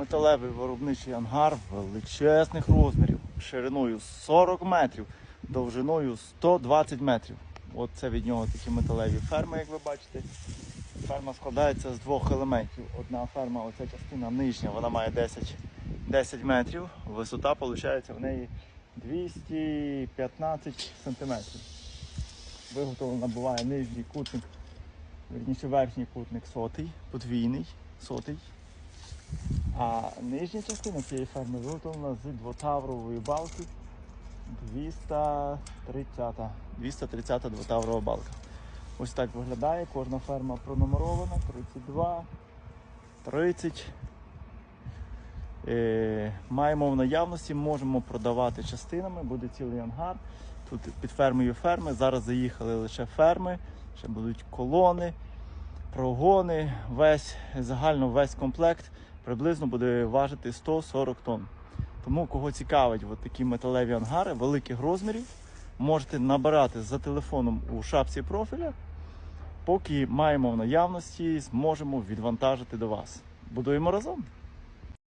металевий виробничий ангар величезних розмірів, шириною 40 метрів, довжиною 120 метрів. От це від нього такі металеві ферми, як ви бачите. Ферма складається з двох елементів. Одна ферма, оця частина нижня, вона має 10, 10 метрів. Висота виходить в неї 215 сантиметрів. Виготовлена буває нижній кутник, верніше верхній кутник сотий, подвійний, сотий. А нижня частина цієї ферми виготовлена з двотаврової балки 230 230 двотаврова балка. Ось так виглядає. Кожна ферма пронумерована. 32, 30. Е, маємо в наявності, можемо продавати частинами, буде цілий ангар. Тут під фермою ферми. Зараз заїхали лише ферми, ще будуть колони, прогони. Весь, загально весь комплект приблизно буде важити 140 тонн. Тому кого цікавить такі металеві ангари великих розмірів, можете набирати за телефоном у шапці профіля. Поки маємо в наявності, зможемо відвантажити до вас. Будуємо разом.